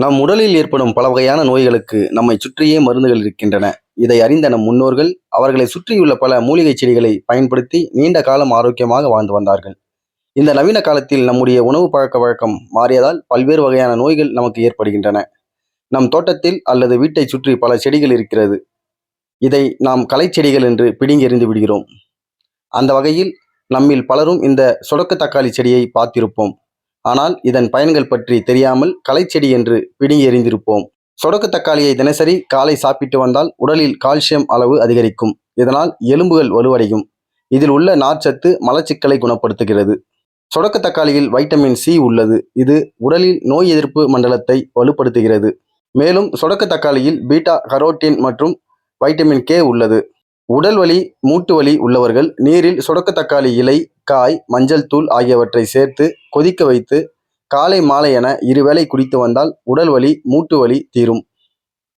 நம் உடலில் ஏற்படும் பல வகையான நோய்களுக்கு நம்மை சுற்றியே மருந்துகள் இருக்கின்றன. இதை அறிந்த நம் முன்னோர்கள் அவர்களை சுற்றியுள்ள பல மூலிகை செடிகளை பயன்படுத்தி நீண்ட காலம் ஆரோக்கியமாக வாழ்ந்து வந்தார்கள். இந்த நவீன காலத்தில் நம்முடைய உணவு பழக்க வழக்கம் மாறியதால் பல்வேறு வகையான நோய்கள் நமக்கு ஏற்படுகின்றன. நம் தோட்டத்தில் அல்லது வீட்டை சுற்றி பல செடிகள் இருக்கிறது. இதை நாம் களைச்செடிகள் என்று பிடுங்கி எறிந்து விடுகிறோம். அந்த வகையில் நம்மில் பலரும் இந்த சொடக்கு தக்காளி செடியை பார்த்திருப்போம். ஆனால் இதன் பயன்கள் பற்றி தெரியாமல் களைச்செடி என்று பிடுங்கி எறிந்திருப்போம். சொடக்கு தக்காளியை தினசரி காலை சாப்பிட்டு வந்தால் உடலில் கால்சியம் அளவு அதிகரிக்கும். இதனால் எலும்புகள் வலுவடையும். இதில் உள்ள நார்ச்சத்து மலச்சிக்கலை குணப்படுத்துகிறது. சொடக்கு தக்காளியில் வைட்டமின் சி உள்ளது. இது உடலில் நோய் எதிர்ப்பு மண்டலத்தை வலுப்படுத்துகிறது. மேலும் சொடக்கு தக்காளியில் பீட்டா கரோட்டின் மற்றும் வைட்டமின் கே உள்ளது. உடல் வலி மூட்டு வலி உள்ளவர்கள் நீரில் சொடக்கு தக்காளி இலை காய் மஞ்சள் தூள் ஆகியவற்றை சேர்த்து கொதிக்க வைத்து காலை மாலை என இருவேளை குடித்து வந்தால் உடல் வலி மூட்டு வலி தீரும்.